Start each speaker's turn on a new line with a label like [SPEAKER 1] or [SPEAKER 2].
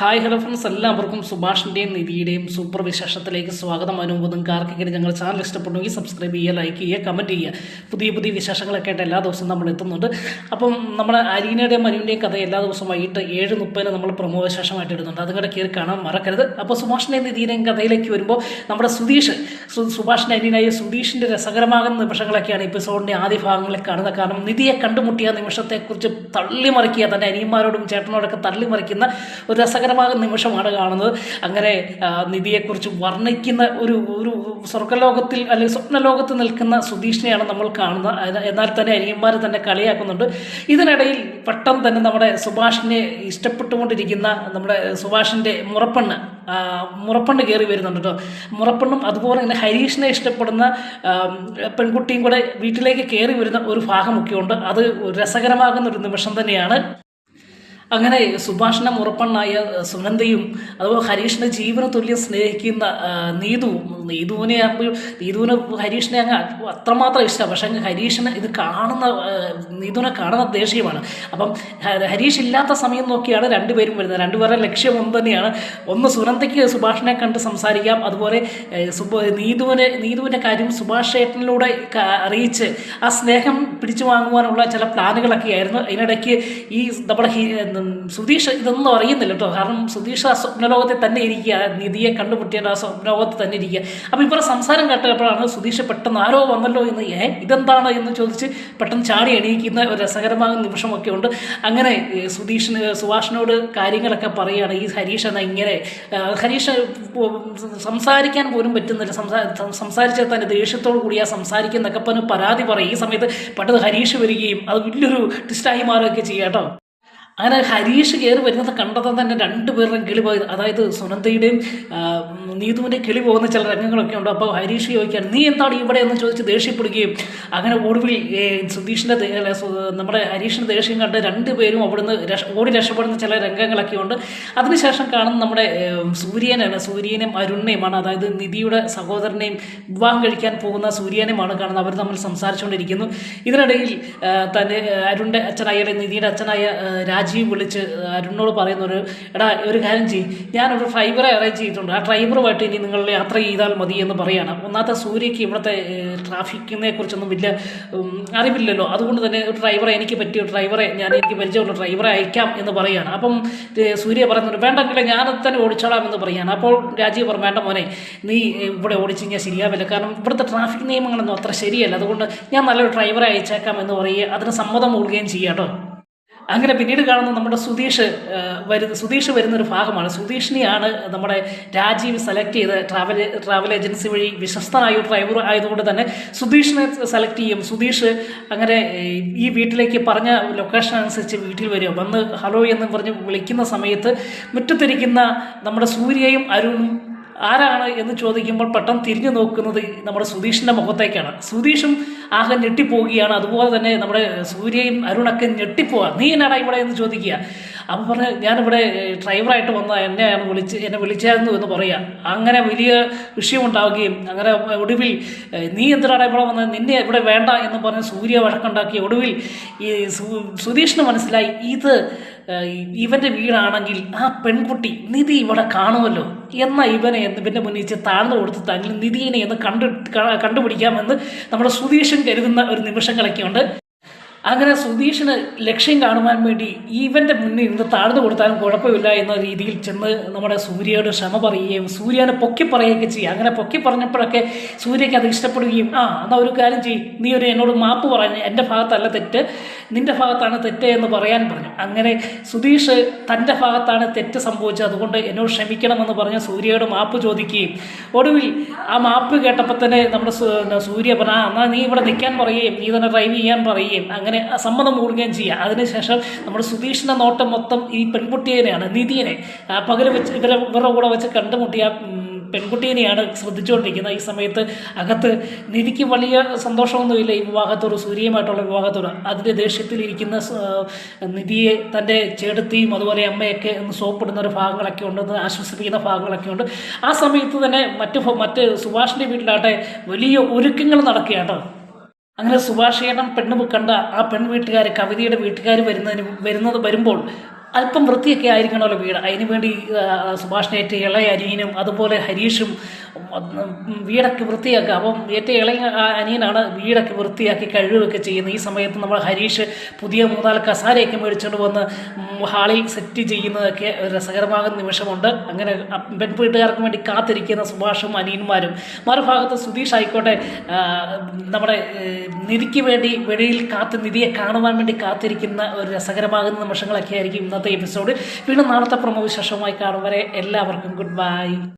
[SPEAKER 1] Hi hello friends എല്ലാവർക്കും സുഭാഷിന്റെയും നിധിയുടെയും super വിശേഷത്തിലേക്ക് സ്വാഗതം. അനുഭവം കാർക്കിങ്ങനെ ഞങ്ങൾ ചാനൽ ഇഷ്ടപ്പെടുമെങ്കിൽ സബ്സ്ക്രൈബ് ചെയ്യുക ലൈക്ക് ചെയ്യുക കമന്റ് ചെയ്യുക. പുതിയ പുതിയ വിശേഷങ്ങളൊക്കെ ആയിട്ട് എല്ലാ ദിവസവും നമ്മൾ എത്തുന്നുണ്ട്. അപ്പം നമ്മുടെ അരീനയുടെയും മനുവിന്റെയും കഥ എല്ലാ ദിവസവും വൈകിട്ട് ഏഴ് മുപ്പതിന് നമ്മൾ പ്രമോ വിശേഷമായിട്ട് ഇടുന്നുണ്ട്. അതുകൂടെ കയറി കാണാൻ മറക്കരുത്. അപ്പോൾ സുഭാഷിന്റെയും നിധിയുടെയും കഥയിലേക്ക് വരുമ്പോൾ നമ്മുടെ സുധീഷ് സുഭാഷിന്റെ അനിയനായ സുധീഷിന്റെ രസകരമാകുന്ന നിമിഷങ്ങളൊക്കെയാണ് എപ്പിസോഡിന്റെ ആദ്യ ഭാഗങ്ങളിൽ കാണുന്നത്. കാരണം നിധിയെ കണ്ടുമുട്ടിയ നിമിഷത്തെക്കുറിച്ച് തള്ളിമറിക്കുക തന്റെ അനിയന്മാരോടും ചേട്ടനോടൊക്കെ തള്ളിമറിക്കുന്ന ഒരു രസകരമാകുന്ന നിമിഷമാണ് കാണുന്നത്. അങ്ങനെ നിധിയെക്കുറിച്ച് വർണിക്കുന്ന ഒരു ഒരു സ്വർഗലോകത്തിൽ അല്ലെങ്കിൽ സ്വപ്നലോകത്ത് നിൽക്കുന്ന സുധീഷിനെയാണ് നമ്മൾ കാണുന്നത്. എന്നാൽ തന്നെ അനിയന്മാർ തന്നെ കളിയാക്കുന്നുണ്ട്. ഇതിനിടയിൽ പെട്ടെന്ന് തന്നെ നമ്മുടെ സുഭാഷിനെ ഇഷ്ടപ്പെട്ടുകൊണ്ടിരിക്കുന്ന നമ്മുടെ സുഭാഷിന്റെ മുറപ്പെണ്ണ് മുറപ്പെണ്ണ് കയറി വരുന്നുണ്ട് കേട്ടോ. മുറപ്പെണ്ണും അതുപോലെ തന്നെ ഹരീഷിനെ ഇഷ്ടപ്പെടുന്ന പെൺകുട്ടിയും കൂടെ വീട്ടിലേക്ക് കയറി വരുന്ന ഒരു ഭാഗമൊക്കെ ഉണ്ട് അത് രസകരമാകുന്ന ഒരു നിമിഷം തന്നെയാണ്. അങ്ങനെ സുഭാഷിനെ മുറപ്പണ്ണായ സുനന്ദയും അതുപോലെ ഹരീഷിനെ ജീവന തുല്യം സ്നേഹിക്കുന്ന നീതുവും നീതുവിനെ നീതുവിന് ഹരീഷിനെ അങ്ങ് അത്രമാത്രം ഇഷ്ടമാണ് പക്ഷെ അങ്ങ് ഹരീഷിന് ഇത് കാണുന്ന നീതുവിനെ കാണുന്ന ദേഷ്യമാണ്. അപ്പം ഹരീഷ് ഇല്ലാത്ത സമയം നോക്കിയാണ് രണ്ടുപേരും വരുന്നത്. രണ്ടുപേരുടെ ലക്ഷ്യം ഒന്ന് തന്നെയാണ്. ഒന്ന് സുനന്ദയ്ക്ക് സുഭാഷിനെ കണ്ട് സംസാരിക്കാം. അതുപോലെ നീതുവിനെ നീതുവിന്റെ കാര്യം സുഭാഷ് ഏട്ടനിലൂടെ അറിയിച്ച് ആ സ്നേഹം പിടിച്ചു വാങ്ങുവാനുള്ള ചില പ്ലാനുകളൊക്കെ ആയിരുന്നു അതിനിടയ്ക്ക് ഈ നമ്മുടെ സുധീഷ് ഇതൊന്നും അറിയുന്നില്ല കേട്ടോ കാരണം സുധീഷ് ആ സ്വപ്നലോകത്തെ തന്നെ ഇരിക്കുക നിധിയെ കണ്ടുമുട്ടിയ ആ സ്വപ്നലോകത്ത് തന്നെ ഇരിക്കുക. അപ്പോൾ ഇവരുടെ സംസാരം കേട്ടപ്പോഴാണ് സുധീഷ് പെട്ടെന്ന് ആരോ വന്നല്ലോ എന്ന് ഏ ഇതെന്താണ്? എന്ന് ചോദിച്ച് പെട്ടെന്ന് ചാടി എണീക്കുന്ന ഒരു രസകരമാകുന്ന നിമിഷമൊക്കെ ഉണ്ട്. അങ്ങനെ സുധീഷിന് സുഭാഷിനോട് കാര്യങ്ങളൊക്കെ പറയുകയാണ്. ഈ ഹരീഷ് എന്ന ഇങ്ങനെ ഹരീഷ് സംസാരിക്കാൻ പോലും പറ്റുന്നില്ല. സംസാ സംസാരിച്ചാൽ തന്നെ ദേഷ്യത്തോടു കൂടിയാ സംസാരിക്കുന്നൊക്കെ പറഞ്ഞ് പരാതി പറയും. ഈ സമയത്ത് പെട്ടെന്ന് ഹരീഷ് വരികയും അത് വലിയൊരു ടിസ്റ്റായി മാറുകയൊക്കെ ചെയ്യാം കേട്ടോ അങ്ങനെ ഹരീഷ് കയറി വരുന്നത് കണ്ടത് തന്നെ രണ്ടുപേരുടെയും കിളി പോയി. അതായത് സുനന്ദയുടെയും നീതുവിന്റെയും കിളി പോകുന്ന ചില രംഗങ്ങളൊക്കെ ഉണ്ട്. അപ്പോൾ ഹരീഷ് ചോദിക്കാൻ നീ എന്താണ് ഇവിടെ? എന്ന് ചോദിച്ച് ദേഷ്യപ്പെടുകയും അങ്ങനെ ഒടുവിൽ സുധീഷിന്റെ നമ്മുടെ ഹരീഷിന്റെ ദേഷ്യം കണ്ട് രണ്ടുപേരും അവിടുന്ന് ഓടി രക്ഷപ്പെടുന്ന ചില രംഗങ്ങളൊക്കെ ഉണ്ട്. അതിനുശേഷം കാണുന്ന നമ്മുടെ സൂര്യനാണ് സൂര്യനെയും അരുണിനെയുമാണ്. അതായത് നിധിയുടെ സഹോദരനെയും വിവാഹം കഴിക്കാൻ പോകുന്ന സൂര്യനെയുമാണ് കാണുന്നത്. അവർ തമ്മിൽ സംസാരിച്ചുകൊണ്ടിരിക്കുന്നു. ഇതിനിടയിൽ തന്നെ അരുണിന്റെ അച്ഛനായ നിധിയുടെ അച്ഛനായ ആ, രാജീവ് വിളിച്ച് അരുണിനോട് പറയുന്ന ഒരു എടാ ഒരു കാര്യം ചെയ്യും. ഞാനൊരു ഡ്രൈവറെ അറേഞ്ച് ചെയ്തിട്ടുണ്ട്. ആ ഡ്രൈവറുമായിട്ട് ഇനി നിങ്ങൾ യാത്ര ചെയ്താൽ മതി എന്ന് പറയാണ്. ഒന്നാമത്തെ സൂര്യക്ക് ഇവിടുത്തെ ട്രാഫിക്കിനെ കുറിച്ചൊന്നും വലിയ അറിവില്ലല്ലോ. അതുകൊണ്ട് തന്നെ ഒരു ഡ്രൈവറെ എനിക്ക് പറ്റിയ ഡ്രൈവറെ ഞാൻ എനിക്ക് പരിചയമുള്ള ഡ്രൈവറെ അയക്കാം എന്ന് പറയുകയാണ് അപ്പം സൂര്യ പറയുന്നുണ്ട് വേണ്ടെങ്കിൽ ഞാൻ തന്നെ ഓടിച്ചോളാം എന്ന് പറയാണ്. അപ്പോൾ രാജീവ് പറഞ്ഞു വേണ്ട മോനെ നീ ഇവിടെ ഓടിച്ച് കഴിഞ്ഞാൽ ശരിയാവില്ല. കാരണം ഇവിടുത്തെ ട്രാഫിക് നിയമങ്ങളൊന്നും അത്ര ശരിയല്ല. അതുകൊണ്ട് ഞാൻ നല്ലൊരു ഡ്രൈവറെ അയച്ചേക്കാം എന്ന് പറയുക അതിന് സമ്മതം മൂളുകയും ചെയ്യാം കേട്ടോ അങ്ങനെ പിന്നീട് കാണുന്ന നമ്മുടെ സുധീഷ് വരുന്ന സുധീഷ് വരുന്നൊരു ഭാഗമാണ്. സുധീഷിനെയാണ് നമ്മുടെ രാജീവ് സെലക്ട് ചെയ്ത് ട്രാവൽ ട്രാവൽ ഏജൻസി വഴി വിശ്വസ്തനായ ഒരു ഡ്രൈവർ ആയതുകൊണ്ട് തന്നെ സുധീഷിനെ സെലക്ട് ചെയ്യും. സുധീഷ് അങ്ങനെ ഈ വീട്ടിലേക്ക് പറഞ്ഞ ലൊക്കേഷൻ അനുസരിച്ച് വീട്ടിൽ വരും വന്ന് ഹലോ എന്ന് പറഞ്ഞ് വിളിക്കുന്ന സമയത്ത് മുറ്റത്തിരിക്കുന്ന നമ്മുടെ സൂര്യയും അരുണും ആരാണ് എന്ന് ചോദിക്കുമ്പോൾ പെട്ടെന്ന് തിരിഞ്ഞു നോക്കുന്നത് നമ്മുടെ സുധീഷിന്റെ മുഖത്തേക്കാണ്. സുധീഷും ആകെ ഞെട്ടിപ്പോവുകയാണ്. അതുപോലെ തന്നെ നമ്മുടെ സൂര്യയും അരുണൊക്കെ ഞെട്ടിപ്പോവാ. നീ എന്നാടാ ഇവിടെ എന്ന് ചോദിക്കുക? അപ്പം പറഞ്ഞ് ഞാനിവിടെ ഡ്രൈവറായിട്ട് വന്ന എന്നെയാണ് വിളിച്ച് എന്നെ വിളിച്ചായിരുന്നു എന്ന് പറയാം. അങ്ങനെ വലിയ വിഷയമുണ്ടാവുകയും അങ്ങനെ ഒടുവിൽ നീ എന്തിനാണ് ഇവിടെ വന്നത്? നിന്നെ ഇവിടെ വേണ്ട എന്ന് പറഞ്ഞ് സൂര്യ വഴക്കുണ്ടാക്കി ഒടുവിൽ ഈ സുധീഷിന് മനസ്സിലായി ഇത് ഇവന്റെ വീടാണെങ്കിൽ ആ പെൺകുട്ടി നിധി ഇവിടെ കാണുമല്ലോ. എന്ന ഇവനെ എന്ന് പിന്നെ മുന്നിൽ വെച്ച് താഴ്ന്നു കൊടുത്ത് തന്നെ നിധിയെ എന്ന് കണ്ടു കണ്ടുപിടിക്കാമെന്ന് നമ്മുടെ സുധീഷൻ കരുതുന്ന ഒരു നിമിഷങ്ങളൊക്കെ ഉണ്ട് അങ്ങനെ സുധീഷിന് ലക്ഷ്യം കാണുവാൻ വേണ്ടി ഇവന്റെ മുന്നിൽ നിന്ന് താഴ്ന്നു കൊടുത്താലും കുഴപ്പമില്ല എന്ന രീതിയിൽ ചെന്ന് നമ്മുടെ സൂര്യയോട് ക്ഷമ പറയുകയും സൂര്യനെ പൊക്കി പറയുകയൊക്കെ ചെയ്യുക അങ്ങനെ പൊക്കി പറഞ്ഞപ്പോഴൊക്കെ സൂര്യയ്ക്ക് അത് ഇഷ്ടപ്പെടുകയും ആ എന്നാൽ ഒരു കാര്യം ചെയ്യും. നീ ഒരു എന്നോട് മാപ്പ് പറഞ്ഞ് എന്റെ ഭാഗത്തല്ല തെറ്റ് നിന്റെ ഭാഗത്താണ് തെറ്റ് എന്ന് പറയാൻ പറഞ്ഞു. അങ്ങനെ സുധീഷ് തന്റെ ഭാഗത്താണ് തെറ്റ് സംഭവിച്ചത്. അതുകൊണ്ട് എന്നോട് ക്ഷമിക്കണമെന്ന് പറഞ്ഞ് സൂര്യയോട് മാപ്പ് ചോദിക്കുകയും ഒടുവിൽ ആ മാപ്പ് കേട്ടപ്പോൾ തന്നെ നമ്മുടെ സൂര്യ പറഞ്ഞു ആ എന്നാൽ നീ ഇവിടെ നിൽക്കാൻ പറയുകയും നീ തന്നെ ഡ്രൈവ് ചെയ്യാൻ പറയുകയും അങ്ങനെ ആ സമ്മതം കൂടുകയും ചെയ്യുക അതിനുശേഷം നമ്മുടെ സുധീഷിന്റെ നോട്ടം മൊത്തം ഈ പെൺകുട്ടിയേനെയാണ് നിധിയനെ. പകൽ വെച്ച് ഇവരെ ഇവരുടെ കൂടെ വെച്ച് കണ്ടുമുട്ടിയ പെൺകുട്ടീനെയാണ് ശ്രദ്ധിച്ചുകൊണ്ടിരിക്കുന്നത്. ഈ സമയത്ത് അകത്ത് നിധിക്ക് വലിയ സന്തോഷമൊന്നുമില്ല ഈ വിവാഹത്തോട് സൂര്യയുമായിട്ടുള്ള വിവാഹത്തോട്. അതിന്റെ ദേഷ്യത്തിലിരിക്കുന്ന നിധിയെ തന്റെ ചേട്ടത്തിയും അതുപോലെ അമ്മയൊക്കെ ഒന്ന് സോപ്പിടുന്ന ഒരു ഭാഗങ്ങളൊക്കെ ഉണ്ട് ആശ്വസിപ്പിക്കുന്ന ഭാഗങ്ങളൊക്കെ ഉണ്ട്. ആ സമയത്ത് തന്നെ മറ്റ് മറ്റ് സുഭാഷിന്റെ വീട്ടിലാട്ടെ വലിയ ഒരുക്കങ്ങൾ നടക്കുകയാണ് അങ്ങനെ സുഭാഷേട്ടൻ പെണ്ണ് കണ്ട ആ പെൺ വീട്ടുകാർ കവിതയുടെ വീട്ടുകാർ വരുന്നതിന് വരുന്നത് വരുമ്പോൾ അല്പം വൃത്തിയൊക്കെ ആയിരിക്കണമല്ലോ വീട്. അതിനു വേണ്ടി സുഭാഷിനേറ്റ സുഭാഷിന് ഇളയ അനിയനും അതുപോലെ ഹരീഷും വീടൊക്കെ വൃത്തിയാക്കുക. അപ്പം ഏറ്റവും ഇളയ അനിയനാണ് വീടൊക്കെ വൃത്തിയാക്കി കഴിവൊക്കെ ചെയ്യുന്നത്. ഈ സമയത്ത് നമ്മൾ ഹരീഷ് പുതിയ മൂന്നാൽ കസാരയൊക്കെ മേടിച്ചുകൊണ്ട് വന്ന് ഹാളിൽ സെറ്റ് ചെയ്യുന്നതൊക്കെ രസകരമാകുന്ന നിമിഷമുണ്ട്. അങ്ങനെ പെൺവീട്ടുകാർക്ക് വേണ്ടി കാത്തിരിക്കുന്ന സുഭാഷും അനിയന്മാരും. മറുഭാഗത്ത് സുധീഷ് ആയിക്കോട്ടെ നമ്മുടെ നിധിക്ക് വേണ്ടി വെളിയിൽ കാത്ത് നിധിയെ കാണുവാൻ വേണ്ടി കാത്തിരിക്കുന്ന ഒരു രസകരമാകുന്ന നിമിഷങ്ങളൊക്കെ ആയിരിക്കും ഇന്നത്തെ എപ്പിസോഡ് വീണ്ടും നാളത്തെ പ്രമോ വിശേഷവുമായി കാണും വരെ എല്ലാവർക്കും ഗുഡ് ബൈ